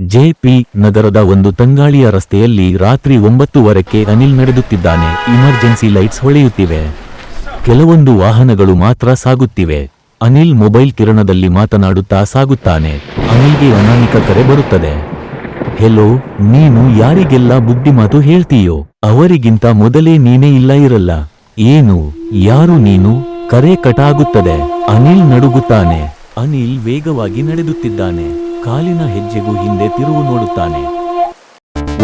JP ನಗರದ ಒಂದು ತಂಗಾಳಿಯ ರಸ್ತೆಯಲ್ಲಿ ರಾತ್ರಿ ಒಂಬತ್ತುವರೆಕ್ಕೆ ಅನಿಲ್ ನಡೆದುತ್ತಿದ್ದಾನೆ. ಇಮರ್ಜೆನ್ಸಿ ಲೈಟ್ಸ್ ಹೊಳೆಯುತ್ತಿವೆ. ಕೆಲವೊಂದು ವಾಹನಗಳು ಮಾತ್ರ ಸಾಗುತ್ತಿವೆ. ಅನಿಲ್ ಮೊಬೈಲ್ ಕಿರಣದಲ್ಲಿ ಮಾತನಾಡುತ್ತಾ ಸಾಗುತ್ತಾನೆ. ಅನಿಲ್ಗೆ ಅನಾಮಿಕ ಕರೆ ಬರುತ್ತದೆ. ಹೆಲೋ, ನೀನು ಯಾರಿಗೆಲ್ಲ ಬುದ್ಧಿ ಮಾತು ಹೇಳ್ತೀಯೋ, ಅವರಿಗಿಂತ ಮೊದಲೇ ನೀನೇ ಇಲ್ಲ ಇರಲ್ಲ. ಏನು, ಯಾರು ನೀನು? ಕರೆ ಕಟಾಗುತ್ತದೆ. ಅನಿಲ್ ನಡುಗುತ್ತಾನೆ. ಅನಿಲ್ ವೇಗವಾಗಿ ನಡೆದುತ್ತಿದ್ದಾನೆ. ಕಾಲಿನ ಹೆಜ್ಜೆಗೂ ಹಿಂದೆ ತಿರುವು ನೋಡುತ್ತಾನೆ.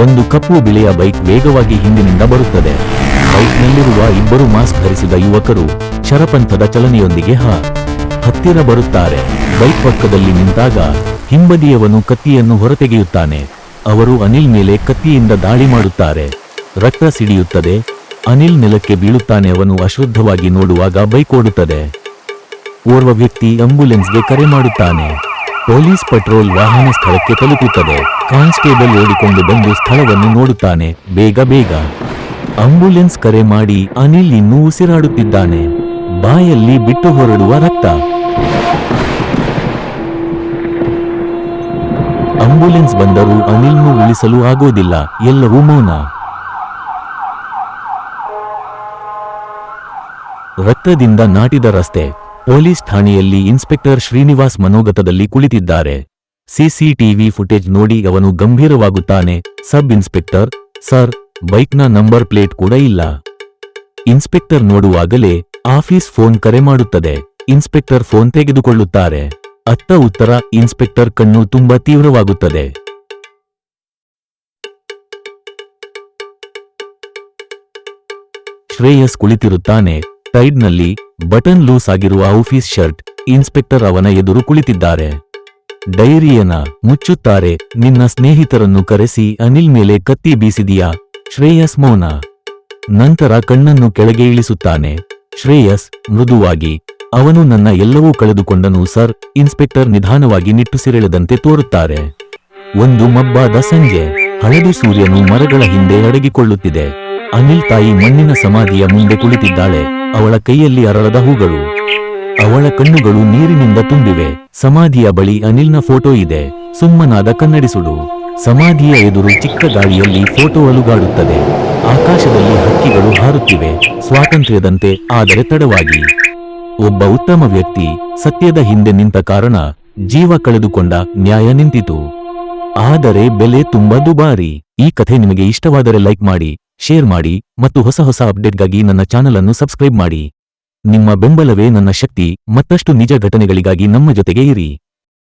ಒಂದು ಕಪ್ಪು ಬಿಳಿಯ ಬೈಕ್ ವೇಗವಾಗಿ ಹಿಂದಿನಿಂದ ಬರುತ್ತದೆ. ಬೈಕ್ನಲ್ಲಿರುವ ಇಬ್ಬರು ಮಾಸ್ಕ್ ಧರಿಸಿದ ಯುವಕರು ಶರಪಂಥದ ಚಲನೆಯೊಂದಿಗೆ ಹ, ಹತ್ತಿರ ಬರುತ್ತಾರೆ. ಬೈಕ್ ಪಕ್ಕದಲ್ಲಿ ನಿಂತಾಗ ಹಿಂಬದಿಯವನು ಕತ್ತಿಯನ್ನು ಹೊರತೆಗೆಯುತ್ತಾನೆ. ಅವರು ಅನಿಲ್ ಮೇಲೆ ಕತ್ತಿಯಿಂದ ದಾಳಿ ಮಾಡುತ್ತಾರೆ. ರಕ್ತ ಸಿಡಿಯುತ್ತದೆ. ಅನಿಲ್ ನೆಲಕ್ಕೆ ಬೀಳುತ್ತಾನೆ ಅವನು ಅಶ್ರದ್ಧವಾಗಿ ನೋಡುವಾಗ ಬೈಕ್ ಓಡುತ್ತದೆ. ಓರ್ವ ವ್ಯಕ್ತಿ ಆಂಬ್ಯುಲೆನ್ಸ್ಗೆ ಕರೆ ಮಾಡುತ್ತಾನೆ. ಪೊಲೀಸ್ ಪೆಟ್ರೋಲ್ ವಾಹನ ಸ್ಥಳಕ್ಕೆ ತಲುಪುತ್ತದೆ. ಕಾನ್ಸ್ಟೇಬಲ್ ಓಡಿಕೊಂಡು ಬಂದು ಸ್ಥಳವನ್ನು ನೋಡುತ್ತಾನೆ. ಬೇಗ ಬೇಗ. ಆಂಬ್ಯುಲೆನ್ಸ್ ಕರೆ ಮಾಡಿ ಅನಿಲ್ ಇನ್ನೂ ಉಸಿರಾಡುತ್ತಿದ್ದಾನೆ. ಬಾಯಲ್ಲಿ ಬಿಟ್ಟು ಹೊರಡುವ ರಕ್ತ. ಆಂಬ್ಯುಲೆನ್ಸ್ ಬಂದರೂ ಅನಿಲ್ನು ಉಳಿಸಲು ಆಗೋದಿಲ್ಲ. ಎಲ್ಲವೂ ಮೌನ. ರಕ್ತದಿಂದ ನಾಟಿದ ರಸ್ತೆ. ಪೊಲೀಸ್ ಠಾಣೆಯಲ್ಲಿ ಇನ್ಸ್ಪೆಕ್ಟರ್ ಶ್ರೀನಿವಾಸ್ ಮನೋಗತದಲ್ಲಿ ಕುಳಿತಿದ್ದಾರೆ. ಸಿಸಿಟಿವಿ ಫುಟೇಜ್ ನೋಡಿ ಅವನು ಗಂಭೀರವಾಗುತ್ತಾನೆ. ಸಬ್ ಇನ್ಸ್ಪೆಕ್ಟರ್, ಸರ್, ಬೈಕ್ನ ನಂಬರ್ ಪ್ಲೇಟ್ ಕೂಡ ಇಲ್ಲ. ಇನ್ಸ್ಪೆಕ್ಟರ್ ನೋಡುವಾಗಲೇ ಆಫೀಸ್ ಫೋನ್ ಕರೆ ಮಾಡುತ್ತದೆ. ಇನ್ಸ್ಪೆಕ್ಟರ್ ಫೋನ್ ತೆಗೆದುಕೊಳ್ಳುತ್ತಾರೆ. ಅತ್ತ ಉತ್ತರ ಇನ್ಸ್ಪೆಕ್ಟರ್ ಕಣ್ಣು ತುಂಬಾ ತೀವ್ರವಾಗುತ್ತದೆ. ಶ್ರೇಯಸ್ ಕುಳಿತಿರುತ್ತಾನೆ. ಟೈಡ್ನಲ್ಲಿ ಬಟನ್ ಲೂಸ್ ಆಗಿರುವ ಆಫೀಸ್ ಶರ್ಟ್ ಇನ್ಸ್ಪೆಕ್ಟರ್ ಅವನ ಎದುರು ಕುಳಿತಿದ್ದಾರೆ. ಡೈರಿಯನ ಮುಚ್ಚುತ್ತಾರೆ, ನಿನ್ನ ಸ್ನೇಹಿತರನ್ನು ಕರೆಸಿ ಅನಿಲ್ ಮೇಲೆ ಕತ್ತಿ ಬೀಸಿದೀಯಾ, ಶ್ರೇಯಸ್ ಮೌನ? ನಂತರ ಕಣ್ಣನ್ನು ಕೆಳಗೆ ಇಳಿಸುತ್ತಾನೆ. ಶ್ರೇಯಸ್ ಮೃದುವಾಗಿ, ಅವನು ನನ್ನ ಎಲ್ಲವೂ ಕಳೆದುಕೊಂಡನು, ಸರ್, ಇನ್ಸ್ಪೆಕ್ಟರ್ ನಿಧಾನವಾಗಿ ನಿಟ್ಟುಸಿರೆಳೆದಂತೆ ತೋರುತ್ತಾರೆ. ಒಂದು ಮಬ್ಬಾದ ಸಂಜೆ, ಹಳದಿ ಸೂರ್ಯನು ಮರಗಳ ಹಿಂದೆ ಅಡಗಿಕೊಳ್ಳುತ್ತಿದೆ. ಅನಿಲ್ ತಾಯಿ ಮಣ್ಣಿನ ಸಮಾಧಿಯ ಮುಂದೆ ಕುಳಿತಿದ್ದಾಳೆ. ಅವಳ ಕೈಯಲ್ಲಿ ಅರಳದ ಹೂಗಳು. ಅವಳ ಕಣ್ಣುಗಳು ನೀರಿನಿಂದ ತುಂಬಿವೆ. ಸಮಾಧಿಯ ಬಳಿ ಅನಿಲ್ನ ಫೋಟೋ ಇದೆ. ಸುಮ್ಮನಾದ ಕನ್ನಡಿಸುಡು ಸಮಾಧಿಯ ಎದುರು ಚಿಕ್ಕ ಗಾಳಿಯಲ್ಲಿ ಫೋಟೋ ಅಲುಗಾಡುತ್ತದೆ. ಆಕಾಶದಲ್ಲಿ ಹಕ್ಕಿಗಳು ಹಾರುತ್ತಿವೆ. ಸ್ವಾತಂತ್ರ್ಯದಂತೆ, ಆದರೆ ತಡವಾಗಿ. ಒಬ್ಬ ಉತ್ತಮ ವ್ಯಕ್ತಿ, ಸತ್ಯದ ಹಿಂದೆ ನಿಂತ ಕಾರಣ, ಜೀವ ಕಳೆದುಕೊಂಡ ನ್ಯಾಯ ನಿಂತಿತು. ಆದರೆ ಬೆಲೆ ತುಂಬಾ ದುಬಾರಿ. ಈ ಕಥೆ ನಿಮಗೆ ಇಷ್ಟವಾದರೆ ಲೈಕ್ ಮಾಡಿ ಶೇರ್ ಮಾಡಿ ಮತ್ತು ಹೊಸ ಹೊಸ ಅಪ್ಡೇಟ್ಗಾಗಿ ನನ್ನ ಚಾನಲ್ ಅನ್ನು ಸಬ್ಸ್ಕ್ರೈಬ್ ಮಾಡಿ. ನಿಮ್ಮ ಬೆಂಬಲವೇ ನನ್ನ ಶಕ್ತಿ, ಮತ್ತಷ್ಟು ನಿಜ ಘಟನೆಗಳಿಗಾಗಿ ನಮ್ಮ ಜೊತೆಗೆ ಇರಿ.